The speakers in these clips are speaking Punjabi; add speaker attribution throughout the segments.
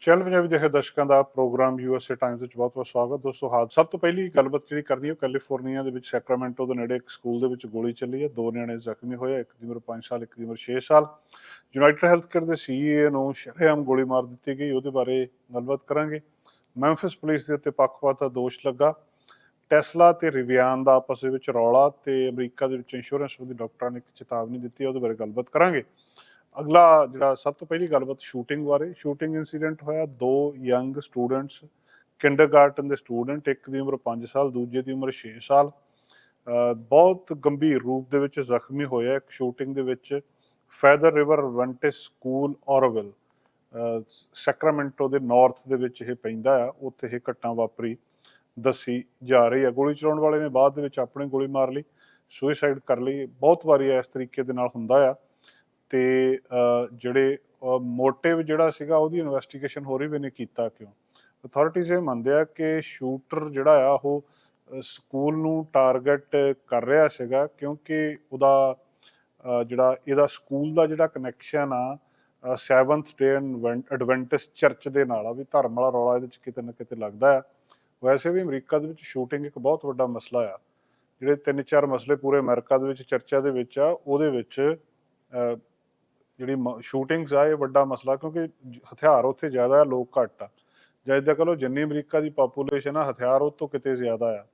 Speaker 1: ਚੈਨਲ ਪੰਜਾਬੀ ਦੇਖੇ ਦਰਸ਼ਕਾਂ ਦਾ ਪ੍ਰੋਗਰਾਮ ਯੂਐਸਏ ਟਾਈਮਸ ਵਿੱਚ ਬਹੁਤ ਬਹੁਤ ਸਵਾਗਤ। ਦੋਸਤੋ ਹਾਲ ਸਭ ਤੋਂ ਪਹਿਲੀ ਗੱਲਬਾਤ ਜਿਹੜੀ ਕਰਨੀ ਹੈ ਉਹ ਕੈਲੀਫੋਰਨੀਆ ਦੇ ਵਿੱਚ, ਸੈਕਰਾਮੈਂਟੋ ਦੇ ਨੇੜੇ ਇੱਕ ਸਕੂਲ ਦੇ ਵਿੱਚ ਗੋਲੀ ਚੱਲੀ ਹੈ। ਦੋ ਨਿਆਣੇ ਜ਼ਖਮੀ ਹੋਏ ਇੱਕ ਦੀ ਉਮਰ 5 ਸਾਲ, ਇੱਕ ਦੀ ਉਮਰ 6 ਸਾਲ। ਯੂਨਾਈਟਿਡ ਹੈਲਥਕੇਅਰ ਦੇ ਸੀਈਏ ਨੂੰ ਸ਼ਰੇਆਮ ਗੋਲੀ ਮਾਰ ਦਿੱਤੀ ਗਈ, ਉਹਦੇ ਬਾਰੇ ਗੱਲਬਾਤ ਕਰਾਂਗੇ। ਮੈਂਫਿਸ ਪੁਲਿਸ ਦੇ ਉੱਤੇ ਪੱਖਪਾਤ ਦਾ ਦੋਸ਼ ਲੱਗਾ। ਟੈਸਲਾ ਤੇ ਰਿਵਿਆਨ ਦਾ ਆਪਸ ਦੇ ਵਿੱਚ ਰੌਲਾ ਤੇ ਅਮਰੀਕਾ ਦੇ ਵਿੱਚ ਇੰਸ਼ੋਰੈਂਸ ਸੰਬੰਧੀ ਡਾਕਟਰਾਂ ਨੇ ਇੱਕ ਚੇਤਾਵਨੀ ਦਿੱਤੀ ਹੈ, ਉਹਦੇ ਬਾਰੇ ਗੱਲਬਾਤ ਕਰਾਂਗੇ। ਅਗਲਾ ਜਿਹੜਾ ਸਭ ਤੋਂ ਪਹਿਲੀ ਗੱਲਬਾਤ ਸ਼ੂਟਿੰਗ ਬਾਰੇ। ਸ਼ੂਟਿੰਗ ਇਨਸੀਡੈਂਟ ਹੋਇਆ, ਦੋ ਯੰਗ ਸਟੂਡੈਂਟਸ ਕਿੰਡਰਗਾਰਟਨ ਦੇ ਸਟੂਡੈਂਟ ਇੱਕ ਦੀ ਉਮਰ 5 ਸਾਲ, ਦੂਜੇ ਦੀ ਉਮਰ 6 ਸਾਲ। ਬਹੁਤ ਗੰਭੀਰ ਰੂਪ ਦੇ ਵਿੱਚ ਜ਼ਖਮੀ ਹੋਇਆ ਇੱਕ ਸ਼ੂਟਿੰਗ ਦੇ ਵਿੱਚ Feather River Adventist school Oroville Sacramento ਦੇ ਨਾਰਥ ਦੇ ਵਿੱਚ ਇਹ ਪੈਂਦਾ ਆ। ਉੱਥੇ ਇਹ ਘਟਨਾ ਵਾਪਰੀ, ਦੱਸੀ ਜਾ ਰਹੀ ਹੈ ਗੋਲੀ ਚਲਾਉਣ ਵਾਲੇ ਨੇ ਬਾਅਦ ਦੇ ਵਿੱਚ ਆਪਣੇ ਗੋਲੀ ਮਾਰ ਲਈ ਸੁਸਾਈਡ ਕਰ ਲਈ। ਬਹੁਤ ਵਾਰੀ ਇਸ ਤਰੀਕੇ ਦੇ ਨਾਲ ਹੁੰਦਾ ਆ। ਤੇ ਜਿਹੜੇ ਮੋਟਿਵ ਜਿਹੜਾ ਸੀਗਾ ਉਹਦੀ ਇਨਵੈਸਟੀਗੇਸ਼ਨ ਹੋ ਰਹੀ ਵੀ ਨੇ ਕੀਤਾ ਕਿਉਂ? ਅਥਾਰਟੀਜ਼ ਇਹ ਮੰਨਦੇ ਆ ਕਿ ਸ਼ੂਟਰ ਜਿਹੜਾ ਆ ਉਹ ਸਕੂਲ ਨੂੰ ਟਾਰਗੇਟ ਕਰ ਰਿਹਾ ਸੀਗਾ ਕਿਉਂਕਿ ਉਹਦਾ ਜਿਹੜਾ ਇਹਦਾ ਸਕੂਲ ਦਾ ਜਿਹੜਾ ਕਨੈਕਸ਼ਨ ਆ 7th ਡੇ ਐਡਵੈਂਟਿਸਟ ਚਰਚ ਦੇ ਨਾਲ ਆ, ਵੀ ਧਰਮ ਵਾਲਾ ਰੌਲਾ ਇਹਦੇ ਵਿੱਚ ਕਿਤੇ ਨਾ ਕਿਤੇ ਲੱਗਦਾ ਆ। ਵੈਸੇ ਵੀ ਅਮਰੀਕਾ ਦੇ ਵਿੱਚ ਸ਼ੂਟਿੰਗ ਇੱਕ ਬਹੁਤ ਵੱਡਾ ਮਸਲਾ ਆ। ਜਿਹੜੇ ਤਿੰਨ ਚਾਰ ਮਸਲੇ ਪੂਰੇ ਅਮਰੀਕਾ ਦੇ ਵਿੱਚ, ਚਰਚਾ ਦੇ ਵਿੱਚ ਆ, ਉਹਦੇ ਵਿੱਚ ਜਿਹੜੀ ਸ਼ੂਟਿੰਗਸ ਆ, ਇਹ ਵੱਡਾ ਮਸਲਾ ਕਿਉਂਕਿ ਹਥਿਆਰ ਉੱਥੇ ਜ਼ਿਆਦਾ ਆ, ਲੋਕ ਘੱਟ ਆ। ਜਾਂ ਇਦਾਂ ਕਹ ਜਿੰਨੀ ਅਮਰੀਕਾ ਦੀ ਪਾਪੂਲੇਸ਼ਨ ਆ, ਹਥਿਆਰ ਉਹ ਤੋਂ ਕਿਤੇ ਜ਼ਿਆਦਾ ਆ।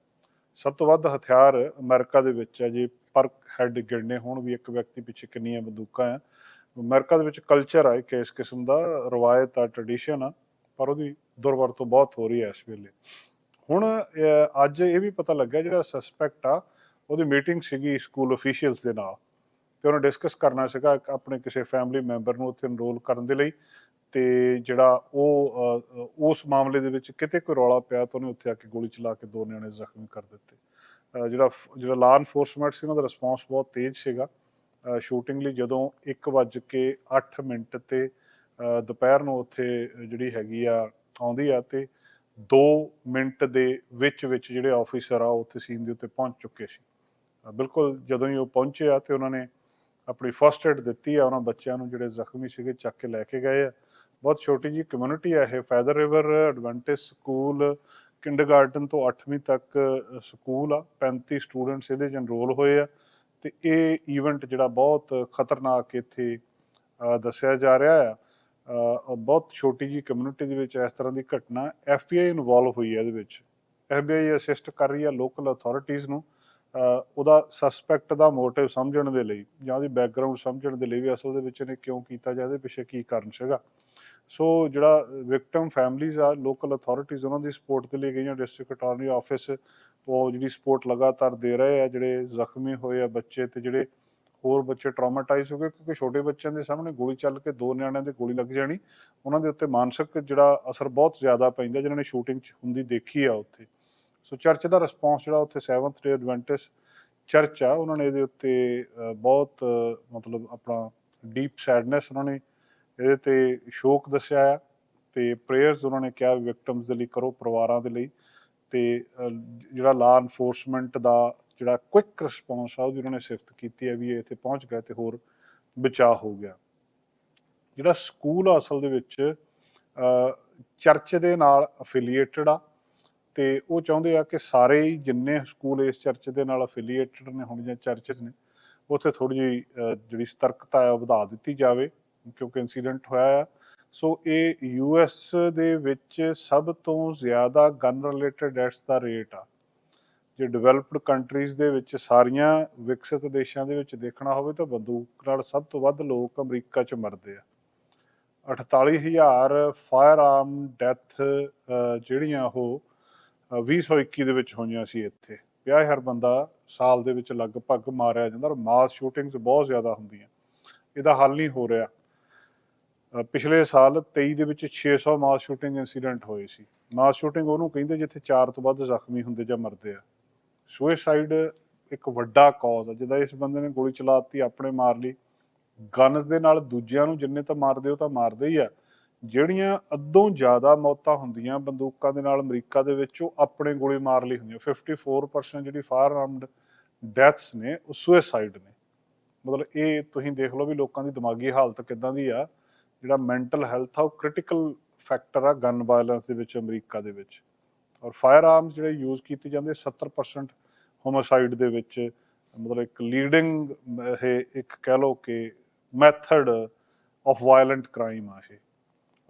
Speaker 1: ਸਭ ਤੋਂ ਵੱਧ ਹਥਿਆਰ ਅਮਰੀਕਾ ਦੇ ਵਿੱਚ ਆ ਜੇ ਪਰ ਹੈਡ ਗਿਣਨੇ ਹੋਣ ਵੀ ਇੱਕ ਵਿਅਕਤੀ ਪਿੱਛੇ ਕਿੰਨੀਆਂ ਬੰਦੂਕਾਂ ਆ। ਅਮਰੀਕਾ ਦੇ ਵਿੱਚ ਕਲਚਰ ਆ ਇੱਕ ਇਸ ਕਿਸਮ ਦਾ ਰਵਾਇਤ ਆ ਟ੍ਰੈਡੀਸ਼ਨ ਆ, ਪਰ ਉਹਦੀ ਦੁਰਵਰਤੋਂ ਬਹੁਤ ਹੋ ਰਹੀ ਹੈ ਇਸ ਵੇਲੇ। ਹੁਣ ਅੱਜ ਇਹ ਵੀ ਪਤਾ ਲੱਗਿਆ ਜਿਹੜਾ ਸਸਪੈਕਟ ਆ, ਉਹਦੀ ਮੀਟਿੰਗ ਸੀਗੀ ਸਕੂਲ ਅਫੀਸ਼ੀਅਲਸ ਦੇ ਨਾਲ। ਤੇ ਉਹਨੇ ਡਿਸਕਸ ਕਰਨਾ ਸੀਗਾ ਆਪਣੇ ਕਿਸੇ ਫੈਮਿਲੀ ਮੈਂਬਰ ਨੂੰ ਉੱਥੇ ਐਨਰੋਲ ਕਰਨ ਦੇ ਲਈ ਤੇ ਜਿਹੜਾ ਉਹ ਉਸ ਮਾਮਲੇ ਦੇ ਵਿੱਚ ਕਿਤੇ ਕੋਈ ਰੌਲਾ ਪਿਆ ਤਾਂ ਉਹਨੇ ਉੱਥੇ ਆ ਕੇ ਗੋਲੀ ਚਲਾ ਕੇ ਦੋ ਨਿਆਣੇ ਜ਼ਖਮੀ ਕਰ ਦਿੱਤੇ। ਜਿਹੜਾ ਜਿਹੜਾ ਲਾ ਇਨਫੋਰਸਮੈਂਟ ਸੀ, ਉਹਨਾਂ ਦਾ ਰਿਸਪੌਂਸ ਬਹੁਤ ਤੇਜ਼ ਸੀਗਾ। ਸ਼ੂਟਿੰਗ ਲਈ ਜਦੋਂ 1:08 ਮਿੰਟ ਤੇ ਦੁਪਹਿਰ ਨੂੰ ਉੱਥੇ ਜਿਹੜੀ ਹੈਗੀ ਆ, ਆਉਂਦੀ ਆ ਤੇ 2 ਮਿੰਟ ਦੇ ਵਿੱਚ ਵਿੱਚ ਜਿਹੜੇ ਆਫੀਸਰ ਆ, ਉਹ ਉੱਥੇ ਸੀਨ ਦੇ ਉੱਤੇ ਪਹੁੰਚ ਚੁੱਕੇ ਸੀ। ਬਿਲਕੁਲ ਜਦੋਂ ਹੀ ਉਹ ਪਹੁੰਚੇ ਆ ਤੇ ਉਹਨਾਂ ਨੇ ਆਪਣੀ ਫਸਟ ਏਡ ਦਿੱਤੀ ਆ, ਉਹਨਾਂ ਬੱਚਿਆਂ ਨੂੰ ਜਿਹੜੇ ਜ਼ਖਮੀ ਸੀਗੇ ਚੱਕ ਕੇ ਲੈ ਕੇ ਗਏ ਆ। ਬਹੁਤ ਛੋਟੀ ਜੀ ਕਮਿਊਨਿਟੀ ਆ ਇਹ Feather River Adventist school kindergarten ਤੋਂ 8ਵੀਂ ਤੱਕ ਸਕੂਲ ਆ। 35 ਸਟੂਡੈਂਟਸ ਇਹਦੇ ਚ ਐਨਰੋਲ ਹੋਏ ਆ। ਤੇ ਇਹ ਈਵੈਂਟ ਜਿਹੜਾ ਬਹੁਤ ਖਤਰਨਾਕ ਇੱਥੇ ਦੱਸਿਆ ਜਾ ਰਿਹਾ ਆ। ਬਹੁਤ ਛੋਟੀ ਜੀ ਕਮਿਊਨਿਟੀ ਦੇ ਵਿੱਚ ਇਸ ਤਰ੍ਹਾਂ ਦੀ ਘਟਨਾ ਐਫਬੀਆਈ ਇਨਵੋਲਵ ਹੋਈ ਹੈ ਇਹਦੇ ਵਿੱਚ। ਐਫਬੀਆਈ ਅਸਿਸਟ ਕਰ ਰਹੀ ਹੈ ਲੋਕਲ ਅਥਾਰਟੀਆਂ ਨੂੰ। ਉਹਦਾ ਸਸਪੈਕਟ ਦਾ ਮੋਟਿਵ ਸਮਝਣ ਦੇ ਲਈ ਜਾਂ ਉਹਦੀ ਬੈਕਗ੍ਰਾਉਂਡ ਸਮਝਣ ਦੇ ਲਈ ਵੀ ਅਸਲ ਦੇ ਵਿੱਚ ਇਹਨੇ ਕਿਉਂ ਕੀਤਾ ਜਾਂ ਇਹਦੇ ਪਿੱਛੇ ਕੀ ਕਾਰਨ ਸੀਗਾ। ਸੋ ਜਿਹੜਾ ਵਿਕਟਮ ਫੈਮਲੀਜ਼ ਆ ਲੋਕਲ ਅਥਾਰਟੀਆਂ ਉਹਨਾਂ ਦੀ ਸਪੋਰਟ ਦੇ ਲਈ ਗਈਆਂ ਡਿਸਟ੍ਰਿਕਟ ਅਟਾਰਨੀ ਆਫਿਸ ਉਹ ਜਿਹੜੀ ਸਪੋਰਟ ਲਗਾਤਾਰ ਦੇ ਰਹੇ ਆ, ਜਿਹੜੇ ਜ਼ਖਮੀ ਹੋਏ ਆ ਬੱਚੇ ਤੇ ਜਿਹੜੇ ਹੋਰ ਬੱਚੇ ਟਰਾਮਾਟਾਈਜ਼ ਹੋ ਗਏ, ਕਿਉਂਕਿ ਛੋਟੇ ਬੱਚਿਆਂ ਦੇ ਸਾਹਮਣੇ ਗੋਲੀ ਚੱਲ ਕੇ ਦੋ ਨਿਆਣਿਆਂ ਦੇ ਗੋਲੀ ਲੱਗ ਜਾਣੀ, ਉਹਨਾਂ ਦੇ ਉੱਤੇ ਮਾਨਸਿਕ ਜਿਹੜਾ ਅਸਰ ਬਹੁਤ ਜ਼ਿਆਦਾ ਪੈਂਦਾ, ਜਿਨ੍ਹਾਂ ਨੇ ਸ਼ੂਟਿੰਗ ਚ ਹੁੰਦੀ ਦੇਖੀ ਆ ਉੱਥੇ। ਸੋ ਚਰਚ ਦਾ ਰਿਸਪੌਂਸ ਜਿਹੜਾ ਉੱਥੇ 7th ਡੇ ਐਡਵੈਂਟਿਸ ਚਰਚ ਆ, ਉਹਨਾਂ ਨੇ ਇਹਦੇ ਉੱਤੇ ਬਹੁਤ, ਮਤਲਬ ਆਪਣਾ ਡੀਪ ਸੈਡਨੈਸ ਉਹਨਾਂ ਨੇ ਇਹਦੇ ਤੇ ਸ਼ੋਕ ਦੱਸਿਆ ਆ ਤੇ ਪ੍ਰੇਅਰਸ ਉਹਨਾਂ ਨੇ ਕਿਹਾ ਵਿਕਟਮਸ ਦੇ ਲਈ ਕਰੋ, ਪਰਿਵਾਰਾਂ ਦੇ ਲਈ ਤੇ ਜਿਹੜਾ ਲਾ ਐਨਫੋਰਸਮੈਂਟ ਦਾ ਜਿਹੜਾ ਕੁਇਕ ਰਿਸਪੌਂਸ ਆ ਉਹਦੀ ਉਹਨਾਂ ਨੇ ਸਿਫਤ ਕੀਤੀ ਹੈ ਵੀ ਇਹ ਇੱਥੇ ਪਹੁੰਚ ਗਿਆ ਤੇ ਹੋਰ ਬਚਾਅ ਹੋ ਗਿਆ। ਜਿਹੜਾ ਸਕੂਲ ਆ ਅਸਲ ਦੇ ਵਿੱਚ ਚਰਚ ਦੇ ਨਾਲ ਅਫੀਲੀਏਟਡ ਆ ਤੇ ਉਹ ਚਾਹੁੰਦੇ ਆ ਕਿ ਸਾਰੇ ਹੀ ਜਿੰਨੇ ਸਕੂਲ ਇਸ ਚਰਚ ਦੇ ਨਾਲ ਅਫੀਲੀਏਟਡ ਨੇ, ਹੁਣ ਜਾਂ ਚਰਚਸ ਨੇ, ਉੱਥੇ ਥੋੜੀ ਜਿਹੀ ਜਿਹੜੀ ਸਤਰਕਤਾ ਆ ਉਹ ਵਧਾ ਦਿੱਤੀ ਜਾਵੇ, ਕਿਉਂਕਿ ਇਨਸੀਡੈਂਟ ਹੋਇਆ ਆ। ਸੋ ਇਹ ਯੂਐਸ ਦੇ ਵਿੱਚ ਸਭ ਤੋਂ ਜ਼ਿਆਦਾ ਗਨ ਰਿਲੇਟਡ ਡੈਥਸ ਦਾ ਰੇਟ ਆ। ਜੇ ਡਿਵੈਲਪਡ ਕੰਟਰੀਜ਼ ਦੇ ਵਿੱਚ ਸਾਰੀਆਂ ਵਿਕਸਿਤ ਦੇਸ਼ਾਂ ਦੇ ਵਿੱਚ ਦੇਖਣਾ ਹੋਵੇ ਤਾਂ ਬੰਦੂਕ ਨਾਲ ਸਭ ਤੋਂ ਵੱਧ ਲੋਕ ਅਮਰੀਕਾ 'ਚ ਮਰਦੇ ਆ। 48000 ਫਾਇਰ ਆਰਮ ਡੈਥ ਜਿਹੜੀਆਂ ਉਹ 2021 ਦੇ ਵਿੱਚ ਹੋਈਆਂ ਸੀ ਇੱਥੇ। 50000 ਬੰਦਾ ਸਾਲ ਦੇ ਵਿੱਚ ਲਗਭਗ ਮਾਰਿਆ ਜਾਂਦਾ ਔਰ ਮਾਸ ਸ਼ੂਟਿੰਗਸ ਬਹੁਤ ਜ਼ਿਆਦਾ ਹੁੰਦੀਆਂ। ਇਹਦਾ ਹੱਲ ਨਹੀਂ ਹੋ ਰਿਹਾ। ਪਿਛਲੇ ਸਾਲ 23 ਦੇ ਵਿੱਚ 600 ਮਾਸ ਸ਼ੂਟਿੰਗ ਇਨਸੀਡੈਂਟ ਹੋਏ ਸੀ। ਮਾਸ ਸ਼ੂਟਿੰਗ ਉਹਨੂੰ ਕਹਿੰਦੇ ਜਿੱਥੇ 4 ਤੋਂ ਵੱਧ ਜ਼ਖਮੀ ਹੁੰਦੇ ਜਾਂ ਮਰਦੇ ਆ। ਸੁਸਾਈਡ ਇੱਕ ਵੱਡਾ ਕਾਜ਼ ਆ, ਜਿਹਦਾ ਇਸ ਬੰਦੇ ਨੇ ਗੋਲੀ ਚਲਾਤੀ, ਆਪਣੇ ਮਾਰ ਲਈ। ਗਨਸ ਦੇ ਨਾਲ ਦੂਜਿਆਂ ਨੂੰ ਜਿੰਨੇ ਤਾਂ ਮਾਰਦੇ ਉਹ ਤਾਂ ਮਾਰਦੇ ਹੀ ਆ। ਜਿਹੜੀਆਂ ਅੱਧੋਂ ਜ਼ਿਆਦਾ ਮੌਤਾਂ ਹੁੰਦੀਆਂ ਬੰਦੂਕਾਂ ਦੇ ਨਾਲ ਅਮਰੀਕਾ ਦੇ ਵਿੱਚ, ਉਹ ਆਪਣੇ ਗੋਲੀ ਮਾਰ ਲਈ ਹੁੰਦੀਆਂ। 54% ਜਿਹੜੀ ਫਾਇਰ ਆਰਮਡ ਡੈਥਸ ਨੇ, ਉਹ ਸੁਸਾਈਡ ਨੇ। ਮਤਲਬ ਇਹ ਤੁਸੀਂ ਦੇਖ ਲਓ ਵੀ ਲੋਕਾਂ ਦੀ ਦਿਮਾਗੀ ਹਾਲਤ ਕਿਦਾਂ ਦੀ ਆ। ਜਿਹੜਾ ਮੈਂਟਲ ਹੈਲਥ ਆ, ਉਹ ਕ੍ਰਿਟੀਕਲ ਫੈਕਟਰ ਆ ਗਨ ਵਾਇਲੈਂਸ ਦੇ ਵਿੱਚ ਅਮਰੀਕਾ ਦੇ ਵਿੱਚ। ਔਰ ਫਾਇਰ ਆਰਮਸ ਜਿਹੜੇ ਯੂਜ਼ ਕੀਤੇ ਜਾਂਦੇ 70% ਹੋਮਿਸਾਈਡ ਦੇ ਵਿੱਚ। ਮਤਲਬ ਇੱਕ ਲੀਡਿੰਗ ਇਹ ਇੱਕ ਕਹਿ ਲਓ ਕਿ ਮੈਥਡ ਆਫ ਵਾਇਲੈਂਟ ਕ੍ਰਾਈਮ ਆ ਇਹ।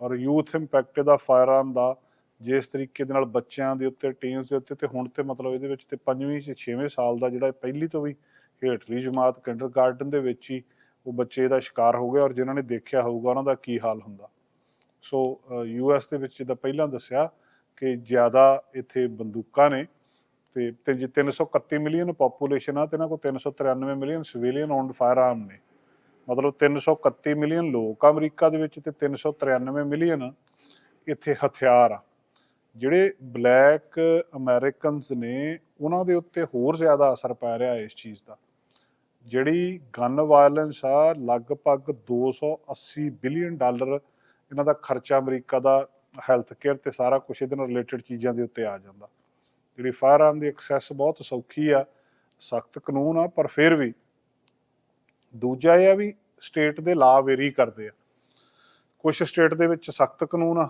Speaker 1: ਔਰ ਯੂਥ ਇੰਪੈਕਟ ਦਾ ਫਾਇਰ ਦਾ ਜਿਸ ਤਰੀਕੇ ਦੇ ਨਾਲ ਬੱਚਿਆਂ ਦੇ ਉੱਤੇ ਟੀਨਸ ਦੇ ਉੱਤੇ ਤੇ ਹੁਣ ਤੇ ਮਤਲਬ ਇਹਦੇ ਵਿੱਚ ਤੇ 5ਵੀਂ ਤੇ 6ਵੇਂ ਸਾਲ ਦਾ ਜਿਹੜਾ ਪਹਿਲੀ ਤੋਂ ਵੀ ਹੇਠਲੀ ਜਮਾਤ ਕਿੰਡਰਗਾਰਟਨ ਦੇ ਵਿੱਚ ਹੀ ਉਹ ਬੱਚੇ ਦਾ ਸ਼ਿਕਾਰ ਹੋ ਗਿਆ ਔਰ ਜਿਨ੍ਹਾਂ ਨੇ ਦੇਖਿਆ ਹੋਊਗਾ ਉਹਨਾਂ ਦਾ ਕੀ ਹਾਲ ਹੁੰਦਾ। ਸੋ ਯੂ ਐਸ ਦੇ ਵਿੱਚ ਜਿੱਦਾਂ ਪਹਿਲਾਂ ਦੱਸਿਆ ਕਿ ਜ਼ਿਆਦਾ ਇੱਥੇ ਬੰਦੂਕਾਂ ਨੇ ਤੇ ਤੇ ਜੇ 331 ਮਿਲੀਅਨ ਪੋਪੂਲੇਸ਼ਨ ਆ ਤੇ ਇਹਨਾਂ ਕੋਲ 393 million civilian owned firearm ਨੇ। ਮਤਲਬ 331 ਮਿਲੀਅਨ ਲੋਕ ਆ ਅਮਰੀਕਾ ਦੇ ਵਿੱਚ ਤੇ 393 ਮਿਲੀਅਨ ਇੱਥੇ ਹਥਿਆਰ ਆ। ਜਿਹੜੇ ਬਲੈਕ ਅਮਰੀਕਨਸ ਨੇ, ਉਹਨਾਂ ਦੇ ਉੱਤੇ ਹੋਰ ਜ਼ਿਆਦਾ ਅਸਰ ਪੈ ਰਿਹਾ ਇਸ ਚੀਜ਼ ਦਾ। ਜਿਹੜੀ ਗਨ ਵਾਇਲੈਂਸ ਆ, ਲਗਭਗ 280 ਬਿਲੀਅਨ ਡਾਲਰ ਇਹਨਾਂ ਦਾ ਖਰਚਾ ਅਮਰੀਕਾ ਦਾ ਹੈਲਥ ਕੇਅਰ ਤੇ ਸਾਰਾ ਕੁਝ ਇਹਦੇ ਨਾਲ ਰਿਲੇਟਡ ਚੀਜ਼ਾਂ ਦੇ ਉੱਤੇ ਆ ਜਾਂਦਾ। ਜਿਹੜੀ ਫਾਇਰ ਆਰਮ ਦੀ ਐਕਸੈਸ ਬਹੁਤ ਸੌਖੀ ਆ, ਸਖਤ ਕਾਨੂੰਨ ਆ, ਪਰ ਫਿਰ ਵੀ ਦੂਜਾ ਇਹ ਆ ਵੀ ਸਟੇਟ ਦੇ ਲਾ ਵੇਰੀ ਕਰਦੇ ਆ। ਕੁਝ ਸਟੇਟ ਦੇ ਵਿੱਚ ਸਖਤ ਕਾਨੂੰਨ ਆ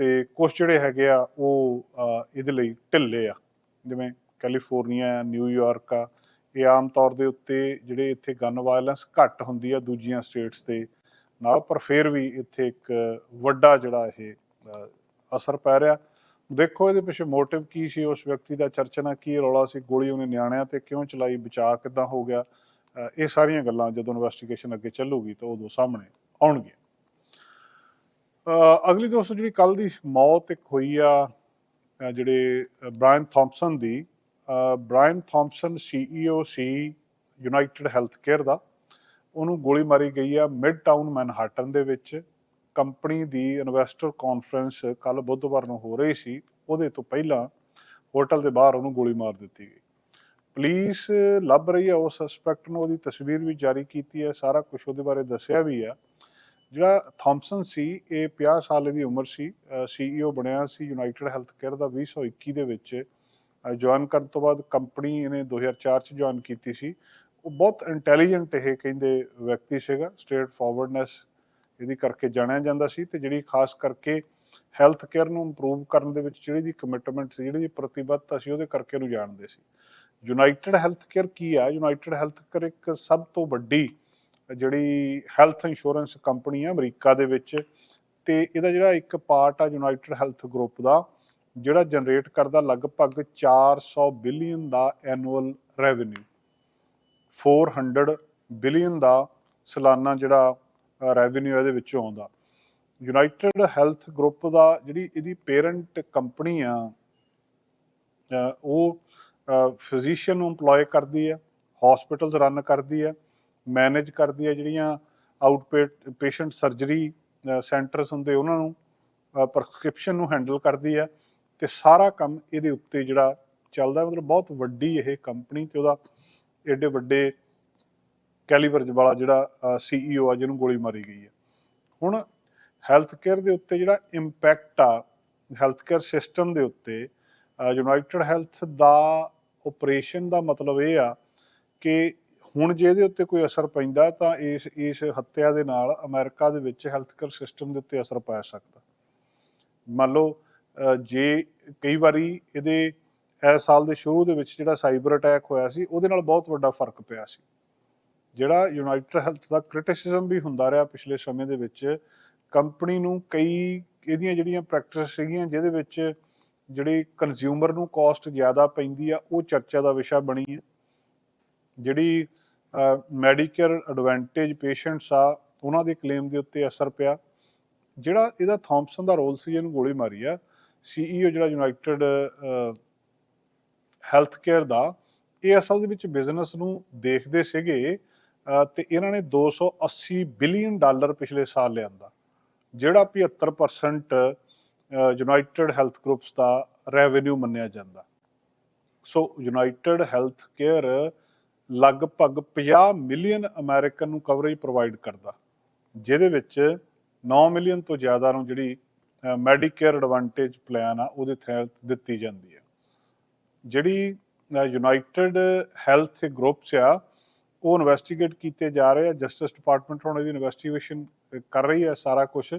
Speaker 1: ਤੇ ਕੁਝ ਜਿਹੜੇ ਹੈਗੇ ਆ ਉਹ ਇਹਦੇ ਲਈ ਢਿੱਲੇ ਆ। ਜਿਵੇਂ ਕੈਲੀਫੋਰਨੀਆ ਨਿਊਯਾਰਕ ਆ, ਇਹ ਆਮ ਤੌਰ ਦੇ ਉੱਤੇ ਜਿਹੜੇ ਇੱਥੇ ਗਨ ਵਾਇਲੈਂਸ ਘੱਟ ਹੁੰਦੀ ਆ ਦੂਜੀਆਂ ਸਟੇਟਸ ਦੇ ਨਾਲ ਪਰ ਫਿਰ ਵੀ ਇੱਥੇ ਇੱਕ ਵੱਡਾ ਜਿਹੜਾ ਇਹ ਅਸਰ ਪੈ ਰਿਹਾ। ਦੇਖੋ ਇਹਦੇ ਪਿੱਛੇ ਮੋਟਿਵ ਕੀ ਸੀ, ਉਸ ਵਿਅਕਤੀ ਦਾ ਚਰਚਾ ਨਾਲ ਕੀ ਰੌਲਾ ਸੀ, ਗੋਲੀ ਉਹਨੇ ਨਿਆਣਿਆਂ ਤੇ ਕਿਉਂ ਚਲਾਈ, ਬਚਾਅ ਕਿੱਦਾਂ ਹੋ ਗਿਆ? ਇਹ ਸਾਰੀਆਂ ਗੱਲਾਂ ਜਦੋਂ ਇਨਵੈਸਟੀਗੇਸ਼ਨ ਅੱਗੇ ਚੱਲੂਗੀ ਤਾਂ ਉਦੋਂ ਸਾਹਮਣੇ ਆਉਣਗੀਆਂ। ਅਗਲੀ ਦੋਸਤੋ ਜਿਹੜੀ ਕੱਲ ਦੀ ਮੌਤ ਇੱਕ ਹੋਈ ਆ ਜਿਹੜੇ ਬ੍ਰਾਇਨ ਥੌਮਸਨ ਦੀ ਅਹ, ਬ੍ਰਾਇਨ ਥੌਮਸਨ ਸੀਈਓ ਸੀ ਯੂਨਾਈਟਿਡ ਹੈਲਥ ਕੇਅਰ ਦਾ। ਉਹਨੂੰ ਗੋਲੀ ਮਾਰੀ ਗਈ ਆ ਮਿਡ ਟਾਊਨ ਮੈਨਹਾਟਨ ਦੇ ਵਿੱਚ। ਕੰਪਨੀ ਦੀ ਇਨਵੈਸਟਰ ਕਾਨਫਰੰਸ ਕੱਲ ਬੁੱਧਵਾਰ ਨੂੰ ਹੋ ਰਹੀ ਸੀ। ਉਹਦੇ ਤੋਂ ਪਹਿਲਾਂ ਹੋਟਲ ਦੇ ਬਾਹਰ ਉਹਨੂੰ ਗੋਲੀ ਮਾਰ ਦਿੱਤੀ ਗਈ। ਪੁਲਿਸ ਲੱਭ ਰਹੀ ਹੈ ਉਸ ਸਸਪੈਕਟ ਨੂੰ, ਉਹਦੀ ਤਸਵੀਰ ਵੀ ਜਾਰੀ ਕੀਤੀ ਹੈ, ਸਾਰਾ ਕੁਝ ਉਹਦੇ ਬਾਰੇ ਦੱਸਿਆ ਵੀ ਆ ਜਿਹੜਾ ਥੌਮਸਨ ਸੀ, ਇਹ 50 ਸਾਲ ਦੀ ਉਮਰ ਸੀ ਸੀਈਓ ਬਣਿਆ ਸੀ ਯੂਨਾਈਟਿਡ ਹੈਲਥ ਕੇਅਰ ਦਾ 2021 ਦੇ ਵਿੱਚ। ਜੁਆਇਨ ਕਰਨ ਤੋਂ ਬਾਅਦ ਕੰਪਨੀ ਇਹਨੇ 2004 ਚ ਜੁਆਇਨ ਕੀਤੀ ਸੀ। ਉਹ ਬਹੁਤ ਇੰਟੈਲੀਜੈਂਟ ਇਹ ਕਹਿੰਦੇ ਵਿਅਕਤੀ ਸੀਗਾ ਸਟ੍ਰੇਟ ਫਾਰਵਰਡਨੈਸ ਇਹਦੀ ਕਰਕੇ ਜਾਣਿਆ ਜਾਂਦਾ ਸੀ ਤੇ ਜਿਹੜੀ ਖਾਸ ਕਰਕੇ ਹੈਲਥ ਕੇਅਰ ਨੂੰ ਇੰਪਰੂਵ ਕਰਨ ਦੇ ਵਿੱਚ ਜਿਹੜੀ ਦੀ ਕਮਿਟਮੈਂਟ ਸੀ, ਜਿਹੜੀ ਦੀ ਪ੍ਰਤੀਬੱਧਤਾ ਸੀ ਉਹਦੇ ਕਰਕੇ ਉਹਨੂੰ ਜਾਣਦੇ ਸੀ। ਯੂਨਾਈਟਿਡ ਹੈਲਥ ਕੇਅਰ ਕੀ ਆ? ਯੂਨਾਈਟਿਡ ਹੈਲਥ ਕੇਅਰ ਇੱਕ ਸਭ ਤੋਂ ਵੱਡੀ ਜਿਹੜੀ ਹੈਲਥ ਇੰਸ਼ੋਰੈਂਸ ਕੰਪਨੀ ਆ ਅਮਰੀਕਾ ਦੇ ਵਿੱਚ ਤੇ ਇਹਦਾ ਜਿਹੜਾ ਇੱਕ ਪਾਰਟ ਆ ਯੂਨਾਈਟਿਡ ਹੈਲਥ ਗਰੁੱਪ ਦਾ, ਜਿਹੜਾ ਜਨਰੇਟ ਕਰਦਾ ਲਗਭਗ 400 ਬਿਲੀਅਨ ਦਾ ਐਨੂਅਲ ਰੈਵਨਿਊ 400 ਬਿਲੀਅਨ ਦਾ ਸਾਲਾਨਾ ਜਿਹੜਾ ਰੈਵਨਿਊ ਇਹਦੇ ਵਿੱਚੋਂ ਆਉਂਦਾ। ਯੂਨਾਈਟਿਡ ਹੈਲਥ ਗਰੁੱਪ ਦਾ ਜਿਹੜੀ ਇਹਦੀ ਪੇਰੈਂਟ ਕੰਪਨੀ ਆ ਉਹ ਫਿਜ਼ੀਸ਼ੀਅਨ ਨੂੰ EMPLOY ਕਰਦੀ ਹੈ ਹਸਪੀਟਲਸ ਰਨ ਕਰਦੀ ਹੈ ਮੈਨੇਜ ਕਰਦੀ ਹੈ ਜਿਹੜੀਆਂ ਆਊਟ ਪੇਸ਼ੈਂਟ ਸਰਜਰੀ ਸੈਂਟਰਸ ਹੁੰਦੇ ਉਹਨਾਂ ਨੂੰ ਪ੍ਰਸਕ੍ਰਿਪਸ਼ਨ ਨੂੰ ਹੈਂਡਲ ਕਰਦੀ ਹੈ ਤੇ ਸਾਰਾ ਕੰਮ ਇਹਦੇ ਉੱਤੇ ਜਿਹੜਾ ਚੱਲਦਾ, ਮਤਲਬ ਬਹੁਤ ਵੱਡੀ ਇਹ ਕੰਪਨੀ ਤੇ ਉਹਦਾ ਐਡੇ ਵੱਡੇ ਕੈਲੀਬਰ ਵਾਲਾ ਜਿਹੜਾ ਸੀਈਓ ਆ ਜਿਹਨੂੰ ਗੋਲੀ ਮਾਰੀ ਗਈ ਹੈ। ਹੁਣ ਹੈਲਥ ਕੇਅਰ ਦੇ ਉੱਤੇ ਜਿਹੜਾ ਇੰਪੈਕਟ ਆ ਹੈਲਥ ਕੇਅਰ ਸਿਸਟਮ ਦੇ ਉੱਤੇ ਯੂਨਾਈਟਿਡ ਹੈਲਥ ਦਾ ਆਪਰੇਸ਼ਨ ਦਾ ਮਤਲਬ ਇਹ ਆ ਕਿ ਹੁਣ ਜੇ ਇਹਦੇ ਉੱਤੇ ਕੋਈ ਅਸਰ ਪੈਂਦਾ ਤਾਂ ਇਸ ਇਸ ਹੱਤਿਆ ਦੇ ਨਾਲ ਅਮਰੀਕਾ ਦੇ ਵਿੱਚ ਹੈਲਥ ਕੇਅਰ ਸਿਸਟਮ ਦੇ ਉੱਤੇ ਅਸਰ ਪੈ ਸਕਦਾ। ਮੰਨ ਲਓ ਜੇ ਕਈ ਵਾਰੀ ਇਹਦੇ ਇਸ ਸਾਲ ਦੇ ਸ਼ੁਰੂ ਦੇ ਵਿੱਚ ਜਿਹੜਾ ਸਾਈਬਰ ਅਟੈਕ ਹੋਇਆ ਸੀ, ਉਹਦੇ ਨਾਲ ਬਹੁਤ ਵੱਡਾ ਫ਼ਰਕ ਪਿਆ ਸੀ। ਜਿਹੜਾ ਯੂਨਾਈਟਿਡ ਹੈਲਥ ਦਾ ਕ੍ਰਿਟਿਸਿਜ਼ਮ ਵੀ ਹੁੰਦਾ ਰਿਹਾ ਪਿਛਲੇ ਸਮੇਂ ਦੇ ਵਿੱਚ, ਕੰਪਨੀ ਨੂੰ ਕਈ, ਇਹਦੀਆਂ ਜਿਹੜੀਆਂ ਪ੍ਰੈਕਟਿਸ ਸੀਗੀਆਂ ਜਿਹਦੇ ਵਿੱਚ ਜਿਹੜੀ ਕੰਜ਼ਿਊਮਰ ਨੂੰ ਕਾਸਟ ਜ਼ਿਆਦਾ ਪੈਂਦੀ ਆ, ਉਹ ਚਰਚਾ ਦਾ ਵਿਸ਼ਾ ਬਣੀ ਹੈ ਜਿਹੜੀ ਮੈਡੀਕੇਅਰ ਐਡਵਾਂਟੇਜ ਪੇਸ਼ੈਂਟਸ ਆ, ਉਹਨਾਂ ਦੇ ਕਲੇਮ ਦੇ ਉੱਤੇ ਅਸਰ ਪਿਆ। ਜਿਹੜਾ ਇਹਦਾ ਥੌਮਸਨ ਦਾ ਰੋਲ ਸੀ, ਜਿਹਨੂੰ ਗੋਲੀ ਮਾਰੀ ਆ ਸੀਈਓ ਜਿਹੜਾ ਯੂਨਾਈਟਿਡ ਹੈਲਥ ਕੇਅਰ ਦਾ, ਇਹ ਅਸਲ ਦੇ ਵਿੱਚ ਬਿਜ਼ਨਸ ਨੂੰ ਦੇਖਦੇ ਸੀਗੇ ਅਹ ਤੇ ਇਹਨਾਂ ਨੇ 280 ਬਿਲੀਅਨ ਡਾਲਰ ਪਿਛਲੇ ਸਾਲ ਲਿਆਂਦਾ, ਜਿਹੜਾ 75% ਯੂਨਾਈਟਿਡ ਹੈਲਥ ਗਰੁੱਪਸ ਦਾ ਰੈਵਨਿਊ ਮੰਨਿਆ ਜਾਂਦਾ। ਸੋ ਯੂਨਾਈਟਿਡ ਹੈਲਥ ਕੇਅਰ ਲਗਭਗ 50 ਮਿਲੀਅਨ ਅਮਰੀਕਨ ਨੂੰ ਕਵਰੇਜ ਪ੍ਰੋਵਾਈਡ ਕਰਦਾ। ਜਿਹਦੇ ਵਿੱਚ 9 ਮਿਲੀਅਨ ਤੋਂ ਜ਼ਿਆਦਾ ਨੂੰ ਜਿਹੜੀ ਮੈਡੀਕੇਅਰ ਐਡਵਾਂਟੇਜ ਪਲਾਨ ਆ, ਉਹਦੇ ਤਹਿਤ ਦਿੱਤੀ ਜਾਂਦੀ ਹੈ ਜਿਹੜੀ ਯੂਨਾਈਟਿਡ ਹੈਲਥ ਗਰੁੱਪਸ ਆ, ਉਹ ਇਨਵੈਸਟੀਗੇਟ ਕੀਤੇ ਜਾ ਰਹੇ ਆ। ਜਸਟਿਸ ਡਿਪਾਰਟਮੈਂਟ ਹੁਣ ਇਹਦੀ ਇਨਵੈਸਟੀਗੇਸ਼ਨ ਕਰ ਰਹੀ ਹੈ ਸਾਰਾ ਕੁਝ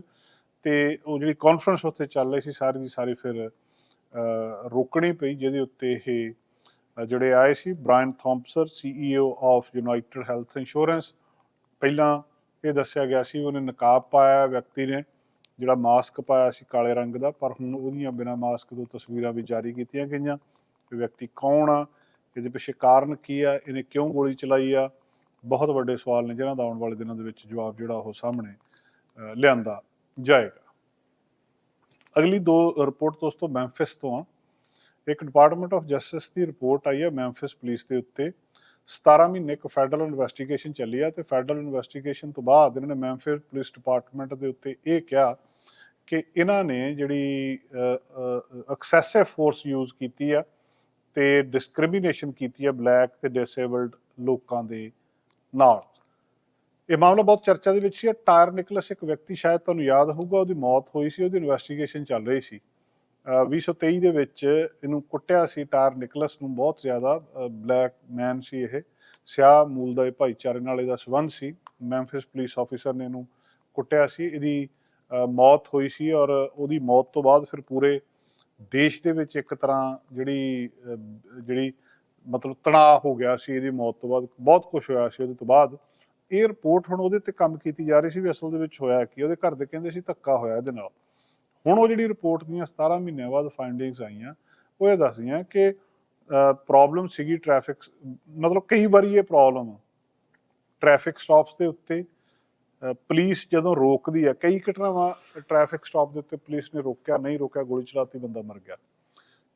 Speaker 1: ਤੇ ਉਹ ਜਿਹੜੀ ਕਾਨਫਰੰਸ ਉੱਥੇ ਚੱਲ ਰਹੀ ਸੀ, ਸਾਰੀ ਦੀ ਸਾਰੀ ਫਿਰ ਰੋਕਣੀ ਪਈ, ਜਿਹਦੇ ਉੱਤੇ ਇਹ ਜਿਹੜੇ ਆਏ ਸੀ, Brian Thompson CEO of United Health insurance ਪਹਿਲਾਂ ਇਹ ਦੱਸਿਆ ਗਿਆ ਸੀ, ਉਹਨੇ ਨਕਾਬ ਪਾਇਆ ਵਿਅਕਤੀ ਨੇ, ਜਿਹੜਾ ਮਾਸਕ ਪਾਇਆ ਸੀ ਕਾਲੇ ਰੰਗ ਦਾ, ਪਰ ਹੁਣ ਉਹਦੀਆਂ ਬਿਨਾਂ ਮਾਸਕ ਤੋਂ ਤਸਵੀਰਾਂ ਵੀ ਜਾਰੀ ਕੀਤੀਆਂ ਗਈਆਂ ਕਿ ਵਿਅਕਤੀ ਕੌਣ ਆ, ਇਹਦੇ ਪਿੱਛੇ ਕਾਰਨ ਕੀ ਆ, ਇਹਨੇ ਕਿਉਂ ਗੋਲੀ ਚਲਾਈ ਆ? ਬਹੁਤ ਵੱਡੇ ਸਵਾਲ ਨੇ, ਜਿਹਨਾਂ ਦਾ ਆਉਣ ਵਾਲੇ ਦਿਨਾਂ ਦੇ ਵਿੱਚ ਜਵਾਬ ਜਿਹੜਾ ਉਹ ਸਾਹਮਣੇ ਲਿਆਂਦਾ। ਜਾਏਗਾ। ਅਗਲੀ ਦੋ ਰਿਪੋਰਟ ਦੋਸਤੋ ਮੈਂਫਿਸ ਤੋਂ ਆ। ਇੱਕ ਡਿਪਾਰਟਮੈਂਟ ਆਫ ਜਸਟਿਸ ਦੀ ਰਿਪੋਰਟ ਆਈ ਹੈ ਮੈਂਫਿਸ ਪੁਲਿਸ ਦੇ ਉੱਤੇ। 17 ਮਹੀਨੇ ਇੱਕ ਫੈਡਰਲ ਇਨਵੈਸਟੀਗੇਸ਼ਨ ਚੱਲੀ ਆ ਤੇ ਫੈਡਰਲ ਇਨਵੈਸਟੀਗੇਸ਼ਨ ਤੋਂ ਬਾਅਦ ਇਹਨਾਂ ਨੇ ਮੈਂਫਿਸ ਪੁਲਿਸ ਡਿਪਾਰਟਮੈਂਟ ਦੇ ਉੱਤੇ ਇਹ ਕਿਹਾ ਕਿ ਇਹਨਾਂ ਨੇ ਜਿਹੜੀ ਐਕਸੈਸਿਵ ਫੋਰਸ ਯੂਜ਼ ਕੀਤੀ ਆ ਤੇ ਡਿਸਕ੍ਰਿਮੀਨੇਸ਼ਨ ਕੀਤੀ ਆ ਬਲੈਕ ਤੇ ਡਿਸੇਬਲਡ ਲੋਕਾਂ ਦੇ ਨਾਲ। ਇਹ ਮਾਮਲਾ ਬਹੁਤ ਚਰਚਾ ਦੇ ਵਿੱਚ ਸੀ। ਟਾਇਰ ਨਿਕਲਸ ਇੱਕ ਵਿਅਕਤੀ ਸ਼ਾਇਦ ਤੁਹਾਨੂੰ ਯਾਦ ਹੋਊਗਾ, ਉਹਦੀ ਮੌਤ ਹੋਈ ਸੀ, ਉਹਦੀ ਇਨਵੈਸਟੀਗੇਸ਼ਨ ਚੱਲ ਰਹੀ ਸੀ। ਅਹ 2023 ਦੇ ਵਿੱਚ ਇਹਨੂੰ ਕੁੱਟਿਆ ਸੀ, ਟਾਇਰ ਨਿਕਲਸ ਨੂੰ ਬਹੁਤ ਜ਼ਿਆਦਾ ਬਲੈਕ ਮੈਨ ਸੀ ਇਹ। ਸਿਆਹ ਮੂਲ ਦਾ ਭਾਈਚਾਰੇ ਨਾਲ ਇਹਦਾ ਸੰਬੰਧ ਸੀ। ਮੈਂਫਿਸ ਪੁਲਿਸ ਆਫੀਸਰ ਨੇ ਇਹਨੂੰ ਕੁੱਟਿਆ ਸੀ। ਇਹਦੀ, ਅਹ ਮੌਤ ਹੋਈ ਸੀ ਔਰ ਉਹਦੀ ਮੌਤ ਤੋਂ ਬਾਅਦ ਫਿਰ ਪੂਰੇ ਦੇਸ਼ ਦੇ ਵਿੱਚ ਇੱਕ ਤਰ੍ਹਾਂ ਜਿਹੜੀ ਜਿਹੜੀ ਮਤਲਬ ਤਣਾਅ ਹੋ ਗਿਆ ਸੀ ਇਹਦੀ ਮੌਤ ਤੋਂ ਬਾਅਦ। ਬਹੁਤ ਕੁਝ ਹੋਇਆ ਸੀ ਉਹਦੇ ਤੋਂ ਬਾਅਦ। ਇਹ ਰਿਪੋਰਟ ਹੁਣ ਉਹਦੇ ਤੇ ਕੰਮ ਕੀਤੀ ਜਾ ਰਹੀ ਸੀ ਵੀ ਅਸਲ ਦੇ ਵਿੱਚ ਹੋਇਆ ਕੀ, ਉਹਦੇ ਘਰ ਦੇ ਕਹਿੰਦੇ ਸੀ ਧੱਕਾ ਹੋਇਆ ਇਹਦੇ ਨਾਲ। ਹੁਣ ਉਹ ਜਿਹੜੀ ਰਿਪੋਰਟ ਦੀਆਂ 17 ਮਹੀਨਿਆਂ ਬਾਅਦ ਫਾਈਂਡਿੰਗਸ ਆਈਆਂ, ਉਹ ਇਹ ਦੱਸਦੀਆਂ ਕਿ ਪ੍ਰੋਬਲਮ ਸੀਗੀ ਟ੍ਰੈਫਿਕ ਮਤਲਬ ਕਈ ਵਾਰੀ ਇਹ ਪ੍ਰੋਬਲਮ ਟ੍ਰੈਫਿਕ ਸਟਾਪਸ ਦੇ ਉੱਤੇ ਪੁਲਿਸ ਜਦੋਂ ਰੋਕਦੀ ਹੈ ਕਈ ਘਟਨਾਵਾਂ ਟ੍ਰੈਫਿਕ ਸਟਾਪ ਦੇ ਉੱਤੇ ਪੁਲਿਸ ਨੇ ਰੋਕਿਆ, ਨਹੀਂ ਰੋਕਿਆ, ਗੋਲੀ ਚਲਾਤੀ, ਬੰਦਾ ਮਰ ਗਿਆ।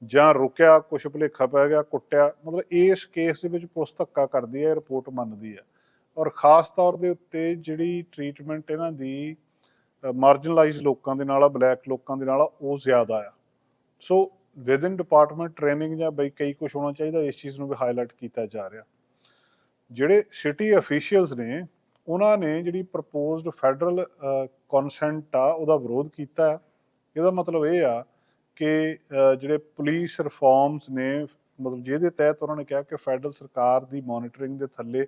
Speaker 1: ਜਾਂ ਰੋਕਿਆ, ਕੁਛ ਭੁਲੇਖਾ ਪੈ ਗਿਆ, ਕੁੱਟਿਆ, ਮਤਲਬ ਇਸ ਕੇਸ ਦੇ ਵਿੱਚ ਪੁਲਿਸ ਧੱਕਾ ਕਰਦੀ ਹੈ ਰਿਪੋਰਟ ਮੰਨਦੀ ਹੈ ਔਰ ਖਾਸ ਤੌਰ ਦੇ ਉੱਤੇ ਜਿਹੜੀ ਟ੍ਰੀਟਮੈਂਟ ਇਹਨਾਂ ਦੀ ਮਾਰਜਨਲਾਈਜ਼ ਲੋਕਾਂ ਦੇ ਨਾਲ ਆ ਬਲੈਕ ਲੋਕਾਂ ਦੇ ਨਾਲ ਆ, ਉਹ ਜ਼ਿਆਦਾ ਆ so within department training ਜਾਂ ਬਈ ਕਈ ਕੁਝ ਹੋਣਾ ਚਾਹੀਦਾ, ਇਸ ਚੀਜ਼ ਨੂੰ ਵੀ ਹਾਈਲਾਈਟ ਕੀਤਾ ਜਾ ਰਿਹਾ ਜਿਹੜੇ ਸਿਟੀ ਅਫੀਸ਼ੀਅਲਸ ਨੇ, ਉਹਨਾਂ ਨੇ ਜਿਹੜੀ ਪ੍ਰਪੋਜ਼ਡ ਫੈਡਰਲ ਕਨਸੈਂਟ ਆ, ਉਹਦਾ ਵਿਰੋਧ ਕੀਤਾ ਹੈ। ਇਹਦਾ ਮਤਲਬ ਇਹ ਆ ਕਿ ਜਿਹੜੇ ਪੁਲਿਸ ਰਿਫਾਰਮਸ ਨੇ, ਮਤਲਬ ਜਿਹਦੇ ਤਹਿਤ ਉਹਨਾਂ ਨੇ ਕਿਹਾ ਕਿ ਫੈਡਰਲ ਸਰਕਾਰ ਦੀ ਮੋਨੀਟਰਿੰਗ ਦੇ ਥੱਲੇ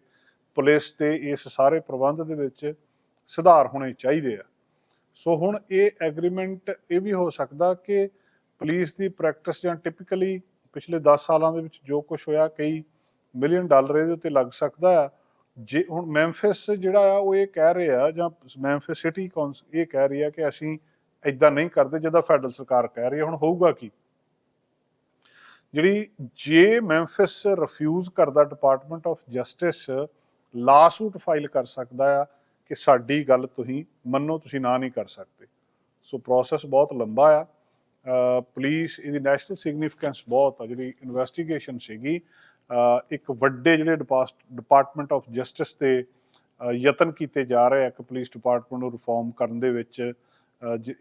Speaker 1: ਪੁਲਿਸ ਤੇ ਇਸ ਸਾਰੇ ਪ੍ਰਬੰਧ ਦੇ ਵਿੱਚ ਸੁਧਾਰ ਹੋਣੇ ਚਾਹੀਦੇ ਆ। ਸੋ ਹੁਣ ਇਹ ਐਗਰੀਮੈਂਟ ਇਹ ਵੀ ਹੋ ਸਕਦਾ ਕਿ ਪੁਲਿਸ ਦੀ ਪ੍ਰੈਕਟਿਸ ਜਾਂ ਟਿਪੀਕਲੀ ਪਿਛਲੇ 10 ਸਾਲਾਂ ਦੇ ਵਿੱਚ ਜੋ ਕੁਝ ਹੋਇਆ, ਕਈ ਮਿਲੀਅਨ ਡਾਲਰ ਇਹਦੇ ਉੱਤੇ ਲੱਗ ਸਕਦਾ ਆ। ਜੇ ਹੁਣ ਮੈਂਫਿਸ ਜਿਹੜਾ ਆ, ਉਹ ਇਹ ਕਹਿ ਰਹੇ ਆ ਜਾਂ ਮੈਂਫਿਸ ਸਿਟੀ ਕੌਂਸਲ ਇਹ ਕਹਿ ਰਹੀ ਆ ਕਿ ਅਸੀਂ ਇਦਾਂ ਨਹੀਂ ਕਰਦੇ ਜਿੱਦਾਂ ਫੈਡਰਲ ਸਰਕਾਰ ਕਹਿ ਰਹੀ ਹੈ ਹੁਣ ਹੋਊਗਾ ਕੀ? ਜਿਹੜੀ ਜੇ ਮੈਂਫਿਸ ਰਿਫਿਊਜ਼ ਕਰਦਾ department of justice lawsuit file ਕਰ ਸਕਦਾ ਆ ਕਿ ਸਾਡੀ ਗੱਲ ਤੁਸੀਂ ਮੰਨੋ, ਤੁਸੀਂ ਨਾ ਨਹੀਂ ਕਰ ਸਕਦੇ। ਸੋ ਪ੍ਰੋਸੈਸ ਬਹੁਤ ਲੰਬਾ ਆ। ਪੁਲਿਸ ਇਹਦੀ ਨੈਸ਼ਨਲ ਸਿਗਨੀਫੀਕੈਂਸ ਬਹੁਤ ਆ, ਜਿਹੜੀ ਇਨਵੈਸਟੀਗੇਸ਼ਨ ਸੀਗੀ ਇੱਕ ਵੱਡੇ ਜਿਹੜੇ ਡਿਪਾਰਟਮੈਂਟ ਆਫ ਜਸਟਿਸ ਤੇ ਯਤਨ ਕੀਤੇ ਜਾ ਰਹੇ ਆ ਕਿ ਪੁਲਿਸ ਡਿਪਾਰਟਮੈਂਟ ਨੂੰ ਰਿਫਾਰਮ ਕਰਨ ਦੇ ਵਿੱਚ।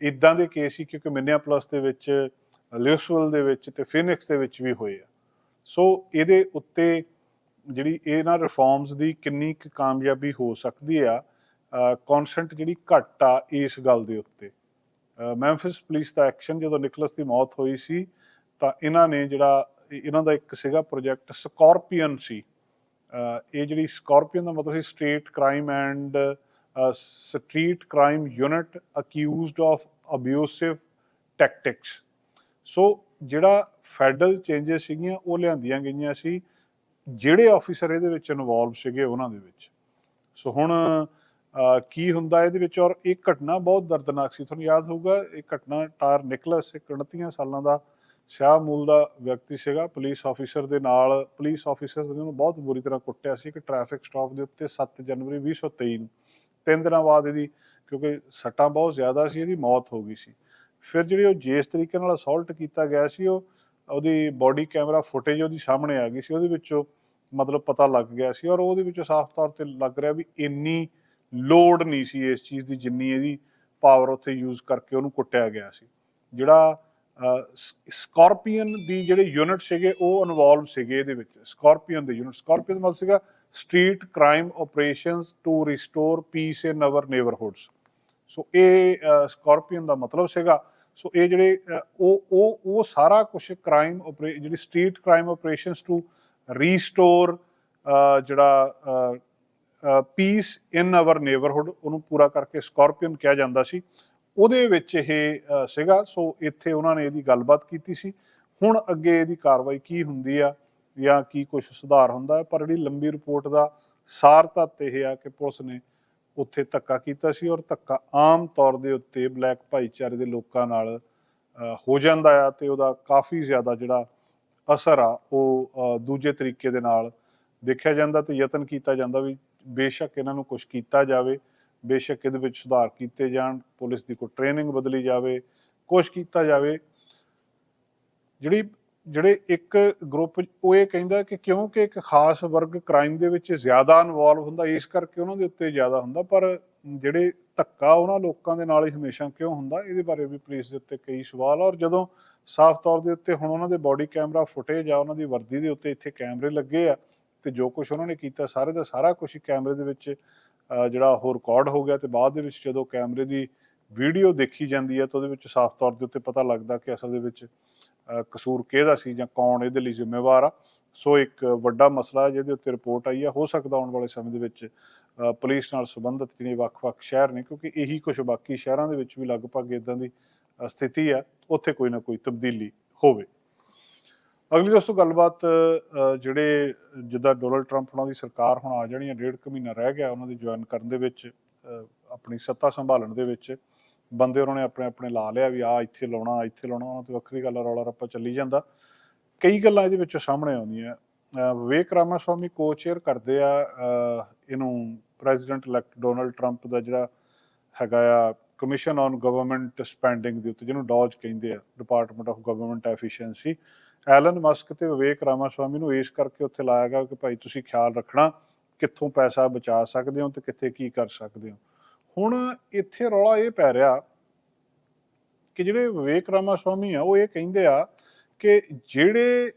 Speaker 1: ਇਦਾਂ ਦੇ ਕੇਸ ਹੀ ਕਿਉਂਕਿ ਮਿੰਨਿਆ ਪਲਸ ਦੇ ਵਿੱਚ ਲਿਊਸਵਲ ਦੇ ਵਿੱਚ ਤੇ ਫਿਨਿਕਸ ਦੇ ਵਿੱਚ ਵੀ ਹੋਏ ਆ। ਸੋ ਇਹਦੇ ਉੱਤੇ ਜਿਹੜੀ ਇਹਨਾਂ ਰਿਫਾਰਮਸ ਦੀ ਕਿੰਨੀ ਕੁ ਕਾਮਯਾਬੀ ਹੋ ਸਕਦੀ ਆ ਕਨਸੈਂਟ ਜਿਹੜੀ ਘੱਟ ਆ ਇਸ ਗੱਲ ਦੇ ਉੱਤੇ। ਮੈਂਫਿਸ ਪੁਲਿਸ ਦਾ ਐਕਸ਼ਨ ਜਦੋਂ ਨਿਕਲਸ ਦੀ ਮੌਤ ਹੋਈ ਸੀ, ਤਾਂ ਇਹਨਾਂ ਨੇ ਜਿਹੜਾ ਇਹਨਾਂ ਦਾ ਇੱਕ ਸੀਗਾ ਪ੍ਰੋਜੈਕਟ ਸਕਾਰਪੀਅਨ ਸੀ। ਇਹ ਜਿਹੜੀ ਸਕਾਰਪੀਅਨ ਦਾ ਮਤਲਬ ਸੀ state crime and street crime unit accused of abusive tactics so ਜਿਹੜਾ ਫੈਡਰਲ ਚੇਂਜਸ ਸੀਗੀਆਂ, ਉਹ ਲਿਆਂਦੀਆਂ ਗਈਆਂ ਸੀ। ਜਿਹੜੇ ਆਫੀਸਰ ਇਹਦੇ ਵਿੱਚ ਇਨਵੋਲਵ ਸੀਗੇ ਉਹਨਾਂ ਦੇ ਵਿੱਚ। ਸੋ ਹੁਣ ਕੀ ਹੁੰਦਾ ਇਹਦੇ ਵਿੱਚ? ਔਰ ਇਹ ਘਟਨਾ ਬਹੁਤ ਦਰਦਨਾਕ ਸੀ। ਤੁਹਾਨੂੰ ਯਾਦ ਹੋਊਗਾ, ਇਹ ਘਟਨਾ ਟਾਰ ਨਿਕਲਸ ਇੱਕ 29 ਸਾਲਾਂ ਦਾ ਸ਼ਾਹ ਮੂਲ ਦਾ ਵਿਅਕਤੀ ਸੀਗਾ। ਪੁਲਿਸ ਆਫੀਸਰ ਦੇ ਨਾਲ ਪੁਲਿਸ ਆਫੀਸਰ ਨੇ ਉਹਨੂੰ ਬਹੁਤ ਬੁਰੀ ਤਰ੍ਹਾਂ ਕੁੱਟਿਆ ਸੀ। ਕਿ ਟ੍ਰੈਫਿਕ ਸਟਾਪ ਦੇ ਉੱਤੇ 7 ਜਨਵਰੀ 2023 ਨੂੰ। ਤਿੰਨ ਦਿਨਾਂ ਬਾਅਦ ਇਹਦੀ, ਕਿਉਂਕਿ ਸੱਟਾਂ ਬਹੁਤ ਜ਼ਿਆਦਾ ਸੀ, ਇਹਦੀ ਮੌਤ ਹੋ ਗਈ ਸੀ। ਫਿਰ ਜਿਹੜੀ ਉਹ ਜਿਸ ਤਰੀਕੇ ਨਾਲ ਅਸੌਲਟ ਕੀਤਾ ਗਿਆ ਸੀ, ਉਹ ਉਹਦੀ ਬਾਡੀ ਕੈਮਰਾ ਫੁਟੇਜ ਉਹਦੀ ਸਾਹਮਣੇ ਆ ਗਈ ਸੀ, ਉਹਦੇ ਵਿੱਚੋਂ ਮਤਲਬ ਪਤਾ ਲੱਗ ਗਿਆ ਸੀ ਔਰ ਉਹਦੇ ਵਿੱਚੋਂ ਸਾਫ਼ ਤੌਰ ਤੇ ਲੱਗ ਰਿਹਾ ਵੀ ਇੰਨੀ ਲੋਡ ਨਹੀਂ ਸੀ ਇਸ ਚੀਜ਼ ਦੀ ਜਿੰਨੀ ਇਹਦੀ ਪਾਵਰ ਉੱਥੇ ਯੂਜ਼ ਕਰਕੇ ਉਹਨੂੰ ਕੁੱਟਿਆ ਗਿਆ ਸੀ। ਜਿਹੜਾ ਸਕਾਰਪੀਅਨ ਦੀ ਜਿਹੜੇ ਯੂਨਿਟ ਸੀਗੇ ਉਹ ਇਨਵੋਲਵ ਸੀਗੇ ਇਹਦੇ ਵਿੱਚ ਸਕਾਰਪੀਅਨ ਦੇ ਯੂਨਿਟ ਸਕਾਰਪੀਅਨ ਦਾ ਮਤਲਬ ਸੀਗਾ street crime operations to restore peace in our neighbourhoods so ਇਹ ਸਕਾਰਪੀਅਨ ਦਾ ਮਤਲਬ ਸੀਗਾ ਸੋ ਇਹ ਜਿਹੜੇ ਉਹ ਉਹ ਉਹ ਸਾਰਾ ਕੁਝ ਕ੍ਰਾਈਮ ਜਿਹੜੀ street crime operations to restore ਜਿਹੜਾ ਪੀਸ ਇਨ ਆਵਰ ਨੇਬਰਹੁੱਡ ਉਹਨੂੰ ਪੂਰਾ ਕਰਕੇ ਸਕਾਰਪੀਅਨ ਕਿਹਾ ਜਾਂਦਾ ਸੀ। ਉਹਦੇ ਵਿੱਚ ਇਹ ਸੀਗਾ, ਸੋ ਇੱਥੇ ਉਹਨਾਂ ਨੇ ਇਹਦੀ ਗੱਲਬਾਤ ਕੀਤੀ ਸੀ। ਹੁਣ ਅੱਗੇ ਇਹਦੀ ਕਾਰਵਾਈ ਕੀ ਹੁੰਦੀ ਆ, ਜਾਂ ਕੀ ਕੁਝ ਸੁਧਾਰ ਹੁੰਦਾ ਹੈ, ਪਰ ਜਿਹੜੀ ਲੰਬੀ ਰਿਪੋਰਟ ਦਾ ਸਾਰ ਤੱਤ ਇਹ ਆ ਕਿ ਪੁਲਿਸ ਨੇ ਉੱਥੇ ਧੱਕਾ ਕੀਤਾ ਸੀ ਔਰ ਧੱਕਾ ਆਮ ਤੌਰ ਦੇ ਉੱਤੇ ਬਲੈਕ ਭਾਈਚਾਰੇ ਦੇ ਲੋਕਾਂ ਨਾਲ ਹੋ ਜਾਂਦਾ ਆ ਤੇ ਉਹਦਾ ਕਾਫੀ ਜ਼ਿਆਦਾ ਜਿਹੜਾ ਅਸਰ ਆ, ਉਹ ਦੂਜੇ ਤਰੀਕੇ ਦੇ ਨਾਲ ਦੇਖਿਆ ਜਾਂਦਾ ਤੇ ਯਤਨ ਕੀਤਾ ਜਾਂਦਾ ਵੀ ਬੇਸ਼ੱਕ ਇਹਨਾਂ ਨੂੰ ਕੁਝ ਕੀਤਾ ਜਾਵੇ, ਬੇਸ਼ੱਕ ਇਹਦੇ ਵਿੱਚ ਸੁਧਾਰ ਕੀਤੇ ਜਾਣ, ਪੁਲਿਸ ਦੀ ਕੋਈ ਟ੍ਰੇਨਿੰਗ ਬਦਲੀ ਜਾਵੇ ਕੁਝ ਕੀਤਾ ਜਾਵੇ। ਜਿਹੜੀ ਜਿਹੜੇ ਇੱਕ ਗਰੁੱਪ, ਉਹ ਇਹ ਕਹਿੰਦਾ ਕਿ ਕਿਉਂਕਿ ਇੱਕ ਖਾਸ ਵਰਗ ਕ੍ਰਾਈਮ ਦੇ ਵਿੱਚ ਜ਼ਿਆਦਾ ਇਨਵੋਲਵ ਹੁੰਦਾ, ਇਸ ਕਰਕੇ ਉਹਨਾਂ ਦੇ ਉੱਤੇ ਜ਼ਿਆਦਾ ਹੁੰਦਾ, ਪਰ ਜਿਹੜੇ ਧੱਕਾ ਉਹਨਾਂ ਲੋਕਾਂ ਦੇ ਨਾਲ ਹੀ ਹਮੇਸ਼ਾ ਕਿਉਂ ਹੁੰਦਾ, ਇਹਦੇ ਬਾਰੇ ਵੀ ਪੁਲਿਸ ਦੇ ਉੱਤੇ ਕਈ ਸਵਾਲ ਔਰ ਜਦੋਂ ਸਾਫ਼ ਤੌਰ ਦੇ ਉੱਤੇ ਹੁਣ ਉਹਨਾਂ ਦੇ ਬਾਡੀ ਕੈਮਰਾ ਫੁਟੇਜ ਆ, ਉਹਨਾਂ ਦੀ ਵਰਦੀ ਦੇ ਉੱਤੇ ਇੱਥੇ ਕੈਮਰੇ ਲੱਗੇ ਆ, ਤੇ ਜੋ ਕੁਝ ਉਹਨਾਂ ਨੇ ਕੀਤਾ, ਸਾਰੇ ਦਾ ਸਾਰਾ ਕੁਝ ਹੀ ਕੈਮਰੇ ਦੇ ਵਿੱਚ ਜਿਹੜਾ ਉਹ ਰਿਕਾਰਡ ਹੋ ਗਿਆ, ਤੇ ਬਾਅਦ ਦੇ ਵਿੱਚ ਜਦੋਂ ਕੈਮਰੇ ਦੀ ਵੀਡੀਓ ਦੇਖੀ ਜਾਂਦੀ ਹੈ ਤਾਂ ਉਹਦੇ ਵਿੱਚ ਸਾਫ਼ ਤੌਰ ਦੇ ਉੱਤੇ ਪਤਾ ਲੱਗਦਾ ਕਿ ਅਸਲ ਦੇ ਵਿੱਚ ਕਸੂਰ ਕਿਹਦਾ ਸੀ ਜਾਂ ਕੌਣ ਇਹਦੇ ਲਈ ਜ਼ਿੰਮੇਵਾਰ ਆ? ਸੋ ਇੱਕ ਵੱਡਾ ਮਸਲਾ ਜਿਹਦੇ ਉੱਤੇ ਰਿਪੋਰਟ ਆਈ ਆ ਹੋ ਸਕਦਾ ਆਉਣ ਵਾਲੇ ਸਮੇਂ ਦੇ ਵਿੱਚ ਪੁਲਿਸ ਨਾਲ ਸੰਬੰਧਿਤ ਜਿਹੜੇ ਵੱਖ-ਵੱਖ ਸ਼ਹਿਰ ਨੇ, ਕਿਉਂਕਿ ਇਹੀ ਕੁਝ ਬਾਕੀ ਸ਼ਹਿਰਾਂ ਦੇ ਵਿੱਚ ਵੀ ਲਗਭਗ ਇਦਾਂ ਦੀ ਸਥਿਤੀ ਆ ਉੱਥੇ ਕੋਈ ਨਾ ਕੋਈ ਤਬਦੀਲੀ ਹੋਵੇ। ਅਗਲੀ ਦੋਸਤੋ, ਗੱਲਬਾਤ ਜਿਹੜੇ ਜਿੱਦਾਂ ਡੋਨਲਡ ਟਰੰਪ ਉਹਨਾਂ ਦੀ ਸਰਕਾਰ ਹੁਣ ਆ ਜਾਣੀ ਹੈ, ਡੇਢ ਕੁ ਮਹੀਨਾ ਰਹਿ ਗਿਆ ਉਹਨਾਂ ਦੀ ਜੁਆਇਨ ਕਰਨ ਦੇ ਵਿੱਚ ਆਪਣੀ ਸੱਤਾ ਸੰਭਾਲਣ ਦੇ ਵਿੱਚ। ਬੰਦੇ ਉਹਨਾਂ ਨੇ ਆਪਣੇ ਆਪਣੇ ਲਾ ਲਿਆ ਵੀ ਆ ਇੱਥੇ ਲਾਉਣਾ ਇੱਥੇ ਲਾਉਣਾ, ਉਹਨਾਂ ਤੇ ਵੱਖਰੀ ਗੱਲ ਰੌਲਾ ਰੱਪਾ ਚੱਲੀ ਜਾਂਦਾ। ਕਈ ਗੱਲਾਂ ਇਹਦੇ ਵਿੱਚੋਂ ਸਾਹਮਣੇ ਆਉਂਦੀਆਂ। ਵਿਵੇਕ ਰਾਮਾਸਵਾਮੀ ਕੋ-ਚੇਅਰ ਕਰਦੇ ਆ ਇਹਨੂੰ ਪ੍ਰੈਜ਼ੀਡੈਂਟ ਇਲੈਕਟ ਡੋਨਲਡ ਟਰੰਪ ਦਾ ਜਿਹੜਾ ਹੈਗਾ ਆ ਕਮਿਸ਼ਨ ਔਨ ਗਵਰਨਮੈਂਟ ਸਪੈਂਡਿੰਗ ਦੇ ਉੱਤੇ, ਜਿਹਨੂੰ ਡੋਜ ਕਹਿੰਦੇ ਆ department of government efficiency Elon Musk ਤੇ ਵਿਵੇਕ ਰਾਮਾਸਵਾਮੀ ਨੂੰ ਇਸ ਕਰਕੇ ਉੱਥੇ ਲਾਇਆ ਗਿਆ ਕਿ ਭਾਈ ਤੁਸੀਂ ਖਿਆਲ ਰੱਖਣਾ ਕਿੱਥੋਂ ਪੈਸਾ ਬਚਾ ਸਕਦੇ ਹੋ ਤੇ ਕਿੱਥੇ ਕੀ ਕਰ ਸਕਦੇ ਹੋ। ਹੁਣ ਇੱਥੇ ਰੌਲਾ ਇਹ ਪੈ ਰਿਹਾ ਕਿ ਜਿਹੜੇ ਵਿਵੇਕ ਰਾਮਾ ਸਵਾਮੀ ਆ, ਉਹ ਇਹ ਕਹਿੰਦੇ ਆ ਕਿ ਜਿਹੜੇ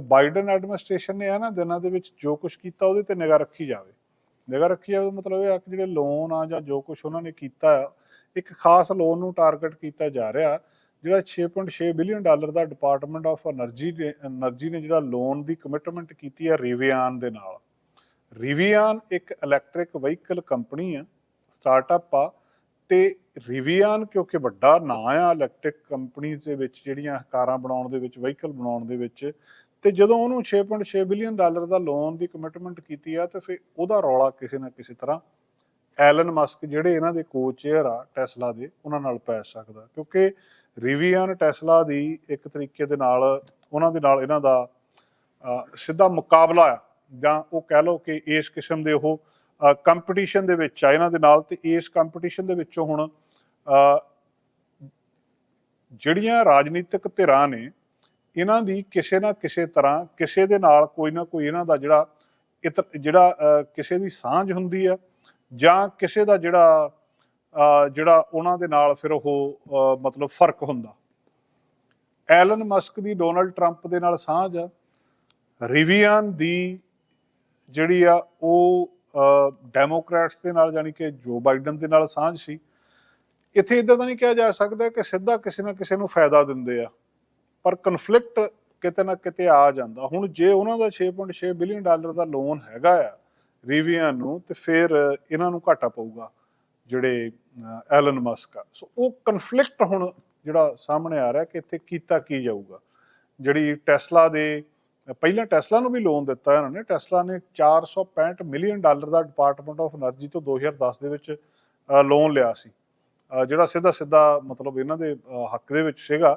Speaker 1: ਬਾਈਡਨ ਐਡਮਿਨਿਸਟ੍ਰੇਸ਼ਨ ਨੇ ਆ ਨਾ ਦਿਨਾਂ ਦੇ ਵਿੱਚ ਜੋ ਕੁਝ ਕੀਤਾ ਉਹਦੇ ਤੇ ਨਿਗਾਹ ਰੱਖੀ ਜਾਵੇ। ਨਿਗਾਹ ਰੱਖੀ ਜਾਵੇ ਮਤਲਬ ਇਹ ਆ ਕਿ ਜਿਹੜੇ ਲੋਨ ਆ ਜਾਂ ਜੋ ਕੁਝ ਉਹਨਾਂ ਨੇ ਕੀਤਾ ਇੱਕ ਖਾਸ ਲੋਨ ਨੂੰ ਟਾਰਗੇਟ ਕੀਤਾ ਜਾ ਰਿਹਾ, ਜਿਹੜਾ 6.6 ਬਿਲੀਅਨ ਡਾਲਰ ਦਾ ਡਿਪਾਰਟਮੈਂਟ ਆਫ એનર્ਜੀ એનર્ਜੀ ਨੇ ਜਿਹੜਾ ਲੋਨ ਦੀ ਕਮਿਟਮੈਂਟ ਕੀਤੀ ਹੈ ਰਿਵਿਆਨ ਦੇ ਨਾਲ। ਰਿਵਿਆਨ ਇੱਕ ਇਲੈਕਟ੍ਰਿਕ ਵਹੀਕਲ ਕੰਪਨੀ ਆ। ਸਟਾਰਟਅਪ ਆ, ਤੇ ਰਿਵਿਆਨ ਕਿਉਂਕਿ ਵੱਡਾ ਨਾਂ ਆ ਇਲੈਕਟ੍ਰਿਕ ਕੰਪਨੀ ਦੇ ਵਿੱਚ, ਜਿਹੜੀਆਂ ਕਾਰਾਂ ਬਣਾਉਣ ਦੇ ਵਿੱਚ ਵਹੀਕਲ ਬਣਾਉਣ ਦੇ ਵਿੱਚ, ਤੇ ਜਦੋਂ ਉਹਨੂੰ 6.6 ਬਿਲੀਅਨ ਡਾਲਰ ਦਾ ਲੋਨ ਦੀ ਕਮਿਟਮੈਂਟ ਕੀਤੀ ਆ, ਤੇ ਫਿਰ ਉਹਦਾ ਰੌਲਾ ਕਿਸੇ ਨਾ ਕਿਸੇ ਤਰ੍ਹਾਂ ਐਲਨ ਮਸਕ ਜਿਹੜੇ ਇਹਨਾਂ ਦੇ ਕੋ-ਚੇਅਰ ਆ ਟੈਸਲਾ ਦੇ, ਉਹਨਾਂ ਨਾਲ ਪੈ ਸਕਦਾ। ਕਿਉਂਕਿ ਰਿਵਿਆਨ ਟੈਸਲਾ ਦੀ ਇੱਕ ਤਰੀਕੇ ਦੇ ਨਾਲ, ਉਹਨਾਂ ਦੇ ਨਾਲ ਇਹਨਾਂ ਦਾ ਸਿੱਧਾ ਮੁਕਾਬਲਾ ਆ, ਜਾਂ ਉਹ ਕਹਿ ਲਓ ਕਿ ਇਸ ਕਿਸਮ ਦੇ ਉਹ ਕੰਪੀਟੀਸ਼ਨ ਦੇ ਵਿੱਚ ਆ ਇਹਨਾਂ ਦੇ ਨਾਲ ਤੇ ਇਸ ਕੰਪੀਟੀਸ਼ਨ ਦੇ ਵਿੱਚੋਂ ਹੁਣ ਜਿਹੜੀਆਂ ਰਾਜਨੀਤਿਕ ਧਿਰਾਂ ਨੇ, ਇਹਨਾਂ ਦੀ ਕਿਸੇ ਨਾ ਕਿਸੇ ਤਰ੍ਹਾਂ ਕਿਸੇ ਦੇ ਨਾਲ ਕੋਈ ਨਾ ਕੋਈ ਇਹਨਾਂ ਦਾ ਜਿਹੜਾ ਜਿਹੜਾ ਕਿਸੇ ਦੀ ਸਾਂਝ ਹੁੰਦੀ ਆ ਜਾਂ ਕਿਸੇ ਦਾ ਜਿਹੜਾ ਜਿਹੜਾ ਉਹਨਾਂ ਦੇ ਨਾਲ ਫਿਰ ਉਹ ਮਤਲਬ ਫ਼ਰਕ ਹੁੰਦਾ। ਐਲਨ ਮਸਕ ਦੀ ਡੋਨਲਡ ਟਰੰਪ ਦੇ ਨਾਲ ਸਾਂਝ ਆ। ਰਿਵੀਅਨ ਦੀ ਜਿਹੜੀ ਆ ਉਹ ਡੈਮੋਕ੍ਰੈਟਸ ਦੇ ਨਾਲ ਯਾਨੀ ਕਿ ਜੋ ਬਾਈਡਨ ਦੇ ਨਾਲ ਸਾਂਝ ਸੀ। ਇੱਥੇ ਇਦਾਂ ਤਾਂ ਨਹੀਂ ਕਿਹਾ ਜਾ ਸਕਦਾ ਕਿ ਸਿੱਧਾ ਕਿਸੇ ਨਾ ਕਿਸੇ ਨੂੰ ਫਾਇਦਾ ਦਿੰਦੇ ਆ, ਪਰ ਕਨਫਲਿਕਟ ਕਿਤੇ ਨਾ ਕਿਤੇ ਆ ਜਾਂਦਾ। ਹੁਣ ਜੇ ਉਹਨਾਂ ਦਾ 6.6 ਬਿਲੀਅਨ ਡਾਲਰ ਦਾ ਲੋਨ ਹੈਗਾ ਆ ਰੀਵੀਆਂ ਨੂੰ, ਤੇ ਫਿਰ ਇਹਨਾਂ ਨੂੰ ਘਾਟਾ ਪਊਗਾ ਜਿਹੜੇ ਐਲਨ ਮਸਕ ਆ। ਸੋ ਉਹ ਕਨਫਲਿਕਟ ਹੁਣ ਜਿਹੜਾ ਸਾਹਮਣੇ ਆ ਰਿਹਾ ਕਿ ਇੱਥੇ ਕੀਤਾ ਕੀ ਜਾਊਗਾ। ਜਿਹੜੀ ਟੈਸਲਾ ਦੇ ਪਹਿਲਾਂ ਟੈਸਲਾ ਨੂੰ ਵੀ ਲੋਨ ਦਿੱਤਾ ਇਹਨਾਂ ਨੇ। ਟੈਸਲਾ ਨੇ 465 ਮਿਲੀਅਨ ਡਾਲਰ ਦਾ ਡਿਪਾਰਟਮੈਂਟ ਆਫ એનર્ਜੀ ਤੋਂ 2010 ਦੇ ਵਿੱਚ ਲੋਨ ਲਿਆ ਸੀ। ਜਿਹੜਾ ਸਿੱਧਾ ਸਿੱਧਾ ਮਤਲਬ ਇਹਨਾਂ ਦੇ ਹੱਕ ਦੇ ਵਿੱਚ ਸੀਗਾ,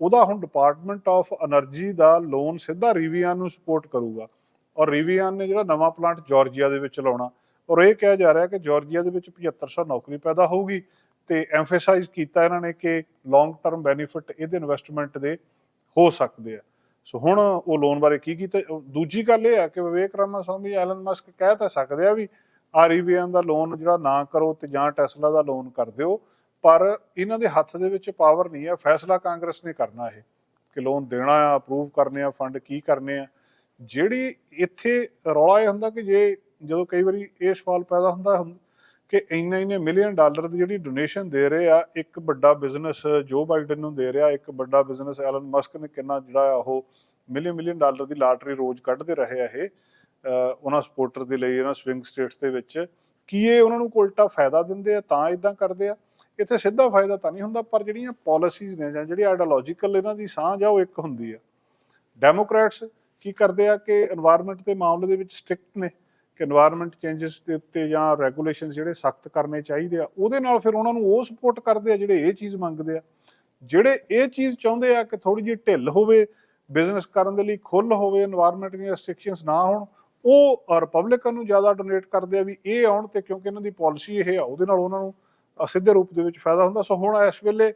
Speaker 1: ਉਹਦਾ ਹੁਣ ਡਿਪਾਰਟਮੈਂਟ ਆਫ એનર્ਜੀ ਦਾ ਲੋਨ ਸਿੱਧਾ ਰੀਵੀਆਨ ਨੂੰ ਸਪੋਰਟ ਕਰੂਗਾ। ਔਰ ਰੀਵੀਆਨ ਨੇ ਜਿਹੜਾ ਨਵਾਂ ਪਲਾਂਟ ਜਾਰਜੀਆ ਦੇ ਵਿੱਚ ਲਾਉਣਾ, ਔਰ ਇਹ ਕਿਹਾ ਜਾ ਰਿਹਾ ਕਿ ਜਾਰਜੀਆ ਦੇ ਵਿੱਚ 7500 ਨੌਕਰੀ ਪੈਦਾ ਹੋਊਗੀ ਤੇ ਐਮਫੈਸਾਈਜ਼ ਕੀਤਾ ਇਹਨਾਂ ਨੇ ਕਿ ਲੌਂਗ ਟਰਮ ਬੈਨੀਫਿਟ ਇਹਦੇ ਇਨਵੈਸਟਮੈਂਟ ਦੇ ਹੋ ਸਕਦੇ ਆ। ਸੋ ਹੁਣ ਉਹ ਲੋਨ ਬਾਰੇ ਕੀ ਕੀਤਾ? ਦੂਜੀ ਗੱਲ ਇਹ ਆ ਕਿ ਵਿਵੇਕ ਰਾਮਾਸਵਾਮੀ ਐਲਨ ਮਸਕ ਕਹਿ ਤਾਂ ਸਕਦੇ ਆ ਵੀ ਆ ਦਾ ਲੋਨ ਜਿਹੜਾ ਨਾ ਕਰੋ ਤੇ ਜਾਂ ਟੈਸਲਾ ਦਾ ਲੋਨ ਕਰ ਦਿਓ, ਪਰ ਇਹਨਾਂ ਦੇ ਹੱਥ ਦੇ ਵਿੱਚ ਪਾਵਰ ਨਹੀਂ ਹੈ। ਫੈਸਲਾ ਕਾਂਗਰਸ ਨੇ ਕਰਨਾ ਇਹ ਕਿ ਲੋਨ ਦੇਣਾ ਆ ਅਪਰੂਵ ਕਰਨੇ ਆ ਫੰਡ ਕੀ ਕਰਨੇ ਆ। ਜਿਹੜੀ ਇੱਥੇ ਰੌਲਾ ਇਹ ਹੁੰਦਾ ਕਿ ਜੇ ਜਦੋਂ ਕਈ ਵਾਰੀ ਇਹ ਸਵਾਲ ਪੈਦਾ ਹੁੰਦਾ ਹੁੰ- ਕਿ ਇੰਨੇ ਇੰਨੇ ਮਿਲੀਅਨ ਡਾਲਰ ਦੀ ਜਿਹੜੀ ਡੋਨੇਸ਼ਨ ਦੇ ਰਹੇ ਆ, ਇੱਕ ਵੱਡਾ ਬਿਜ਼ਨਸ ਜੋ ਬਾਈਡਨ ਨੂੰ ਦੇ ਰਿਹਾ, ਇੱਕ ਵੱਡਾ ਬਿਜ਼ਨਸ ਐਲਨ ਮਸਕ ਨੇ ਕਿੰਨਾ ਜਿਹੜਾ ਉਹ ਮਿਲੀਅਨ ਮਿਲੀਅਨ ਡਾਲਰ ਦੀ ਲਾਟਰੀ ਰੋਜ਼ ਕੱਢਦੇ ਰਹੇ ਆ ਇਹ ਉਹਨਾਂ ਸਪੋਰਟਰ ਦੇ ਲਈ ਇਹਨਾਂ ਸਵਿੰਗ ਸਟੇਟਸ ਦੇ ਵਿੱਚ। ਕੀ ਇਹ ਉਹਨਾਂ ਨੂੰ ਉਲਟਾ ਫਾਇਦਾ ਦਿੰਦੇ ਆ, ਤਾਂ ਇਦਾਂ ਕਰਦੇ ਆ? ਇੱਥੇ ਸਿੱਧਾ ਫਾਇਦਾ ਤਾਂ ਨਹੀਂ ਹੁੰਦਾ, ਪਰ ਜਿਹੜੀਆਂ ਪਾਲਿਸੀਜ਼ ਨੇ ਜਾਂ ਜਿਹੜੀ ਆਈਡੀਓਲੋਜੀਕਲ ਇਹਨਾਂ ਦੀ ਸਾਂਝ ਆ, ਉਹ ਇੱਕ ਹੁੰਦੀ ਆ। ਡੈਮੋਕ੍ਰੈਟਸ ਕੀ ਕਰਦੇ ਆ ਕਿ এনवायरमेंट ਦੇ ਮਾਮਲੇ ਦੇ ਵਿੱਚ ਸਟ੍ਰਿਕਟ ਨੇ। এনवायरमेंट ਚੇਂਜਸ ਦੇ ਉੱਤੇ ਜਾਂ ਰੈਗੂਲੇਸ਼ਨ ਜਿਹੜੇ ਸਖਤ ਕਰਨੇ ਚਾਹੀਦੇ ਆ, ਉਹਦੇ ਨਾਲ ਫਿਰ ਉਹਨਾਂ ਨੂੰ ਉਹ ਸਪੋਰਟ ਕਰਦੇ ਆ ਜਿਹੜੇ ਇਹ ਚੀਜ਼ ਮੰਗਦੇ ਆ। ਜਿਹੜੇ ਇਹ ਚੀਜ਼ ਚਾਹੁੰਦੇ ਆ ਕਿ ਥੋੜੀ ਜਿਹੀ ਢਿੱਲ ਹੋਵੇ ਬਿਜ਼ਨਸ ਕਰਨ ਦੇ ਲਈ ਖੁੱਲ ਹੋਵੇ এনवायरमेंट ਦੀਆਂ ਰੈਸਟ੍ਰਿਕਸ਼ਨਸ ਨਾ ਹੋਣ, ਉਹ ਰਿਪਬਲਿਕਨ ਨੂੰ ਜ਼ਿਆਦਾ ਡੋਨੇਟ ਕਰਦੇ ਆ ਵੀ ਇਹ ਆਉਣ ਤੇ ਕਿਉਂਕਿ ਇਹਨਾਂ ਦੀ ਪਾਲਿਸੀ ਇਹ ਆ, ਉਹਦੇ ਨਾਲ ਉਹਨਾਂ ਨੂੰ ਅਸਿੱਧੇ ਰੂਪ ਦੇ ਵਿੱਚ ਫਾਇਦਾ ਹੁੰਦਾ। ਸੋ ਹੁਣ ਇਸ ਵੇਲੇ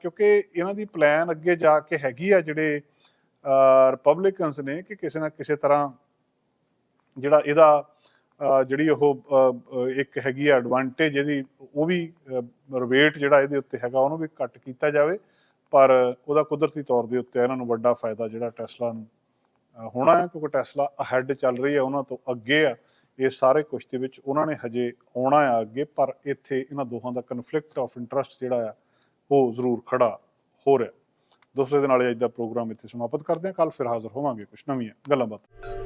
Speaker 1: ਕਿਉਂਕਿ ਇਹਨਾਂ ਦੀ ਪਲਾਨ ਅੱਗੇ ਜਾ ਕੇ ਹੈਗੀ ਆ ਜਿਹੜੇ ਰਿਪਬਲਿਕਨਸ ਨੇ ਕਿ ਕਿਸੇ ਨਾ ਕਿਸੇ ਤਰ੍ਹਾਂ ਜਿਹੜਾ ਇਹਦਾ ਜਿਹੜੀ ਉਹ ਇੱਕ ਹੈਗੀ ਆ ਐਡਵਾਂਟੇਜ ਇਹਦੀ, ਉਹ ਵੀ ਰਿਵੇਟ ਜਿਹੜਾ ਇਹਦੇ ਉੱਤੇ ਹੈਗਾ, ਉਹਨੂੰ ਵੀ ਘੱਟ ਕੀਤਾ ਜਾਵੇ। ਪਰ ਉਹਦਾ ਕੁਦਰਤੀ ਤੌਰ ਦੇ ਉੱਤੇ ਇਹਨਾਂ ਨੂੰ ਵੱਡਾ ਫਾਇਦਾ ਜਿਹੜਾ ਟੈਸਲਾ ਨੂੰ ਹੋਣਾ ਹੈ, ਕਿਉਂਕਿ ਟੈਸਲਾ ਅਹੈਡ ਚੱਲ ਰਹੀ ਹੈ, ਉਹਨਾਂ ਤੋਂ ਅੱਗੇ ਆ। ਇਹ ਸਾਰੇ ਕੁਝ ਦੇ ਵਿੱਚ ਉਹਨਾਂ ਨੇ ਹਜੇ ਆਉਣਾ ਆ ਅੱਗੇ, ਪਰ ਇੱਥੇ ਇਹਨਾਂ ਦੋਹਾਂ ਦਾ ਕਨਫਲਿਕਟ ਆਫ ਇੰਟਰਸਟ ਜਿਹੜਾ ਆ, ਉਹ ਜ਼ਰੂਰ ਖੜਾ ਹੋ ਰਿਹਾ। ਦੋਸਤੋ ਦੇ ਨਾਲ ਹੀ ਅੱਜ ਦਾ ਪ੍ਰੋਗਰਾਮ ਇੱਥੇ ਸਮਾਪਤ ਕਰਦੇ ਹਾਂ। ਕੱਲ ਫਿਰ ਹਾਜ਼ਰ ਹੋਵਾਂਗੇ ਕੁਝ ਨਵੀਆਂ ਗੱਲਾਂ ਬਾਤਾਂ।